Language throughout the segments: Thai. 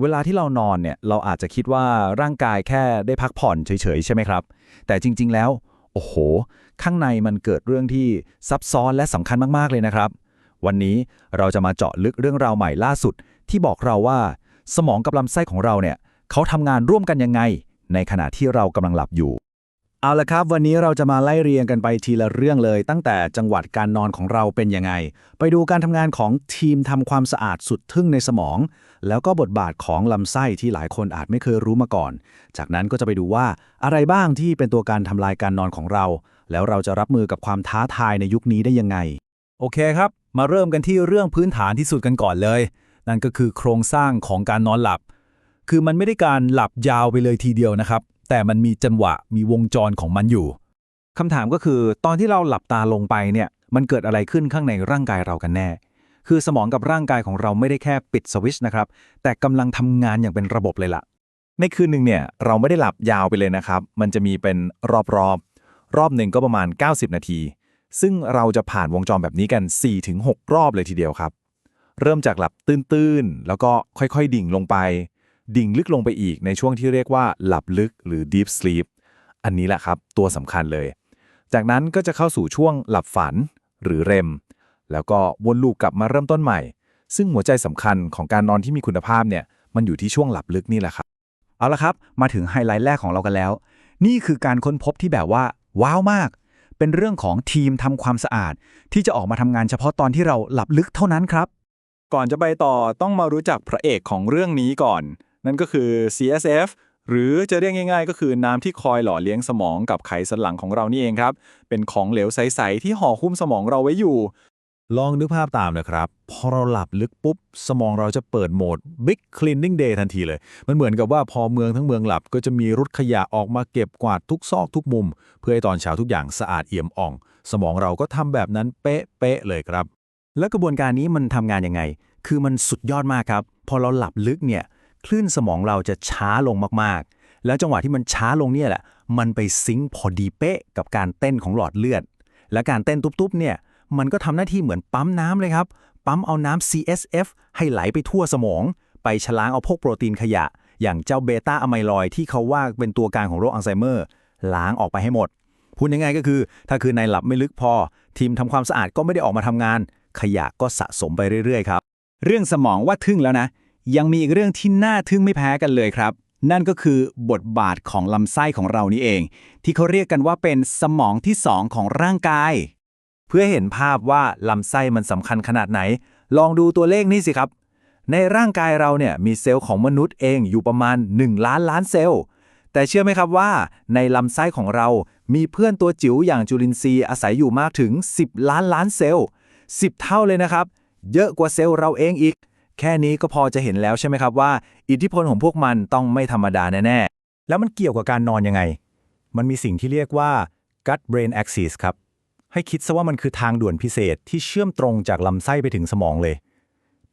เวลาที่เรานอนเนี่ยเราอาจจะคิดว่าร่างกายแค่ได้พักผ่อนเฉยๆ ใช่ไหมครับ แต่จริงๆแล้ว โอ้โห ข้างในมันเกิดเรื่องที่ซับซ้อนและสำคัญมากๆเลยนะครับ วันนี้เราจะมาเจาะลึกเรื่องราวใหม่ล่าสุด ที่บอกเราว่า สมองกับลำไส้ของเราเนี่ยเขาทำงานร่วมกันยังไง ในขณะที่เรากำลังหลับอยู่ เอาละครับ วันนี้เราจะมาไล่เรียงกันไปทีละเรื่องเลย ตั้งแต่จังหวัดการนอนของเราเป็นยังไง ไปดูการทำงานของทีมทำความสะอาดสุดทึ่งในสมอง แล้วก็บทบาทของลำไส้ที่หลายคนอาจไม่เคยรู้มาก่อน จากนั้นก็จะไปดูว่าอะไรบ้างที่เป็นตัวการทำลายการนอนของเรา แล้วเราจะรับมือกับความท้าทายในยุคนี้ได้ยังไง โอเคครับ มาเริ่มกันที่เรื่องพื้นฐานที่สุดกันก่อนเลย นั่นก็คือโครงสร้างของการนอนหลับ คือมันไม่ได้การหลับยาวไปเลยทีเดียวนะครับ แต่มันมีจังหวะมีวงจรของมันอยู่คำถามก็คือ ตอนที่เราหลับตาลงไปเนี่ย มันเกิดอะไรขึ้นข้างในร่างกายเรากันแน่ คือสมองกับร่างกายของเราไม่ได้แค่ปิดสวิชนะครับ แต่กำลังทำงานอย่างเป็นระบบเลยล่ะ ในคืนหนึ่งเนี่ยเราไม่ได้หลับยาวไปเลยนะครับ มันจะมีเป็นรอบๆรอบหนึ่งก็ประมาณ 90 นาที ซึ่งเราจะผ่านวงจรแบบนี้กัน 4-6 รอบเลยทีเดียวครับ เริ่มจากหลับตื้นๆ แล้วก็ค่อยๆ ดิ่งลงไป ดิ่งลึกลงไปอีกในช่วงที่เรียกว่าหลับลึกหรือ deep sleep อันนี้แหละครับ ตัวสำคัญเลย จากนั้นก็จะเข้าสู่ช่วงหลับฝันหรือเรม แล้วก็วนลูปกลับมาเริ่มต้นใหม่ ซึ่งหัวใจสำคัญของการนอนที่มีคุณภาพเนี่ยมันอยู่ที่ช่วงหลับลึกนี่แหละครับ เอาละครับ มาถึงไฮไลท์แรกของเรากันแล้ว นี่คือการค้นพบที่แบบว่า ว้าวมาก เป็นเรื่องของทีมทำความสะอาด ที่จะออกมาทำงานเฉพาะตอนที่เราหลับลึกเท่านั้นครับ ก่อนจะไปต่อต้องมารู้จักพระเอกของเรื่องนี้ก่อน นั่นก็คือ CSF หรือจะเรียกง่ายๆ ก็คือน้ำที่คอยหล่อเลี้ยงสมองกับไขสันหลังของเรานี่เองครับ เป็นของเหลวใส ๆ ที่ห่อหุ้มสมองเราไว้อยู่ ลองนึกภาพตามนะครับ พอเราหลับลึกปุ๊บ สมองเราจะเปิดโหมด Big Cleaning Day ทันทีเลย มันเหมือนกับว่าพอเมืองทั้งเมืองหลับก็จะมีรถขยะออกมาเก็บกวาดทุกซอกทุกมุม เพื่อให้ตอนเช้าทุกอย่างสะอาดเอี่ยมอ่อง สมองเราก็ทำแบบนั้นเป๊ะๆเลยครับ แล้วกระบวนการนี้มันทำงานยังไง คือมันสุดยอดมากครับ พอเราหลับลึกเนี่ย คลื่นสมองเราจะช้าลงมากๆ แล้วจังหวะที่มันช้าลงเนี่ยแหละ มันไปซิงค์พอดีเป๊ะกับการเต้นของหลอดเลือด และการเต้นตุ๊บๆ เนี่ย มันก็ทำหน้าที่เหมือนปั๊มน้ำเลยครับ ปั๊มเอาน้ำ CSF ให้ไหลไปทั่วสมอง ไปชะล้างเอาพวกโปรตีนขยะ อย่างเจ้าเบต้าอะไมลอยที่เขาว่าเป็นตัวการของโรคอัลไซเมอร์ ล้างออกไปให้หมด พูดง่ายๆก็คือ ถ้าคืนในหลับไม่ลึกพอ ทีมทำความสะอาดก็ไม่ได้ออกมาทำงาน ขยะก็สะสมไปเรื่อยๆครับ เรื่องสมองว่าทึ่งแล้วนะ ยังมีอีกเรื่องที่น่าทึ่งไม่แพ้กันเลยครับ นั่นก็คือบทบาทของลำไส้ของเรานี่เอง ที่เขาเรียกกันว่าเป็นสมองที่สองของร่างกาย เพื่อเห็นภาพว่าลำไส้มันสำคัญขนาดไหน ลองดูตัวเลขนี่สิครับ ในร่างกายเราเนี่ยมีเซลล์ของมนุษย์เองอยู่ประมาณ 1 ล้านล้านเซลล์ แต่เชื่อไหมครับว่า ในลำไส้ของเรา มีเพื่อนตัวจิ๋วอย่างจุลินทรีย์อาศัยอยู่มากถึง 10 ล้านล้านเซลล์10 เท่าเลยนะครับ เยอะกว่าเซลล์เราเองอีก แค่นี้ก็พอจะเห็นแล้วใช่ไหมครับว่า อิทธิพลของพวกมันต้องไม่ธรรมดาแน่ๆ แล้วมันเกี่ยวกับการนอนยังไง มันมีสิ่งที่เรียกว่า gut brain axis ครับ ให้คิดซะว่ามันคือทางด่วนพิเศษที่เชื่อมตรงจากลำไส้ไปถึงสมองเลย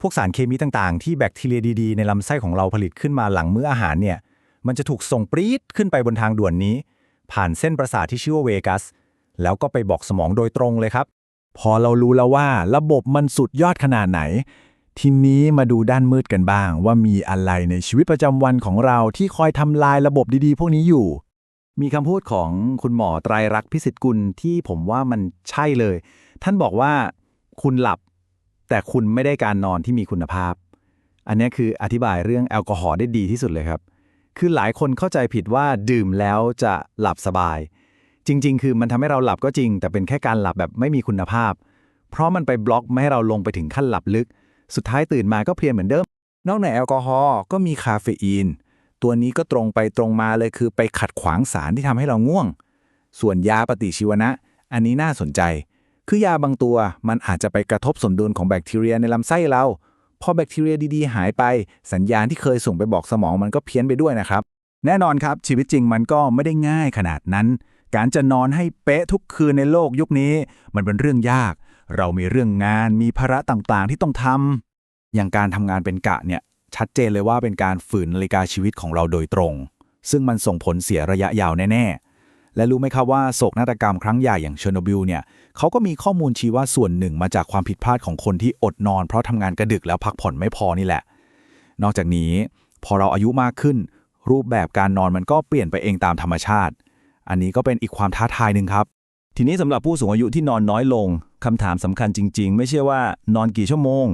พวกสารเคมีต่างๆ ที่แบคทีเรียดีๆ ในลำไส้ของเราผลิตขึ้นมาหลังมื้ออาหารเนี่ย มันจะถูกส่งปรี๊ดขึ้นไปบนทางด่วนนี้ ผ่านเส้นประสาทที่ชื่อว่าเวกัส แล้วก็ไปบอกสมองโดยตรงเลยครับ พอเรารู้แล้วว่าระบบมันสุดยอดขนาดไหน ทีนี้มาดูด้านมืดกันบ้าง ว่ามีอะไรในชีวิตประจำวันของเราที่คอยทำลายระบบดีๆ พวกนี้อยู่ มีคำพูดของคุณหมอไตรรักษ์พิสิทธิ์กุลที่ผมว่ามันใช่เลย ท่านบอกว่าคุณหลับ แต่คุณไม่ได้การนอนที่มีคุณภาพ อันนี้คืออธิบายเรื่องแอลกอฮอล์ได้ดีที่สุดเลยครับ คือหลายคนเข้าใจผิดว่าดื่มแล้วจะหลับสบาย จริง ๆ คือมันทำให้เราหลับก็จริง แต่เป็นแค่การหลับแบบไม่มีคุณภาพ เพราะมันไปบล็อกไม่ให้เราลงไปถึงขั้นหลับลึก สุดท้ายตื่นมาก็เพลียเหมือนเดิม นอกจากแอลกอฮอล์ก็มีคาเฟอีน ตัวนี้ก็ตรงไปตรงมาเลยคือไปขัดขวางสารที่ทำให้เราง่วง ส่วนยาปฏิชีวนะ อันนี้น่าสนใจ คือยาบางตัวมันอาจจะไปกระทบสมดุลของแบคทีเรียในลำไส้เรา พอแบคทีเรียดีๆ หายไป สัญญาณที่เคยส่งไปบอกสมองมันก็เพี้ยนไปด้วยนะครับ แน่นอนครับ ชีวิตจริงมันก็ไม่ได้ง่ายขนาดนั้น การจะนอนให้เป๊ะทุกคืนในโลกยุคนี้ มันเป็นเรื่องยาก เรามีเรื่องงานมีภาระต่างๆที่ต้องทำ อย่างการทำงานเป็นกะเนี่ยชัดเจนเลยว่าเป็นการฝืนนาฬิกาชีวิตของเราโดยตรง ซึ่งมันส่งผลเสียระยะยาวแน่ๆ และรู้ไหมครับว่าโศกนาฏกรรมครั้งใหญ่อย่างเชอร์โนบิลเนี่ยเขาก็มีข้อมูลชี้ว่าส่วนหนึ่งมาจากความผิดพลาดของคนที่อดนอน เพราะทำงานกระดึกแล้วพักผ่อนไม่พอนี่แหละ นอกจากนี้พอเราอายุมากขึ้น รูปแบบการนอนมันก็เปลี่ยนไปเองตามธรรมชาติ อันนี้ก็เป็นอีกความท้าทายหนึ่งครับ ทีนี้สำหรับผู้สูงอายุที่นอนน้อยลงคำถามสำคัญจริง ๆ ไม่ใช่ว่านอนกี่ชั่วโมง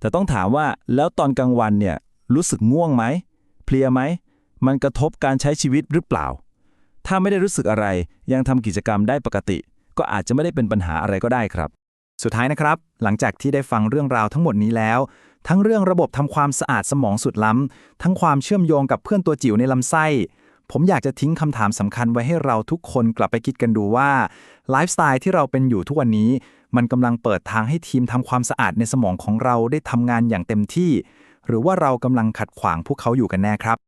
แต่ต้องถามว่าแล้วตอนกลางวันเนี่ยรู้สึกง่วงไหมเพลียไหม มันกระทบการใช้ชีวิตหรือเปล่า ถ้าไม่ได้รู้สึกอะไรยังทำกิจกรรมได้ปกติ ก็อาจจะไม่ได้เป็นปัญหาอะไรก็ได้ครับ สุดท้ายนะครับ หลังจากที่ได้ฟังเรื่องราวทั้งหมดนี้แล้ว ทั้งเรื่องระบบทำความสะอาดสมองสุดล้ำ ทั้งความเชื่อมโยงกับเพื่อนตัวจิ๋วในลำไส้ ผมอยากจะทิ้งคำถามสำคัญไว้ให้เราทุกคนกลับไปคิดกันดูว่าไลฟ์สไตล์ที่เราเป็นอยู่ทุกวันนี้ มันกำลังเปิดทางให้ทีมทำความสะอาดในสมองของเราได้ทำงานอย่างเต็มที่ หรือว่าเรากำลังขัดขวางพวกเขาอยู่กันแน่ครับ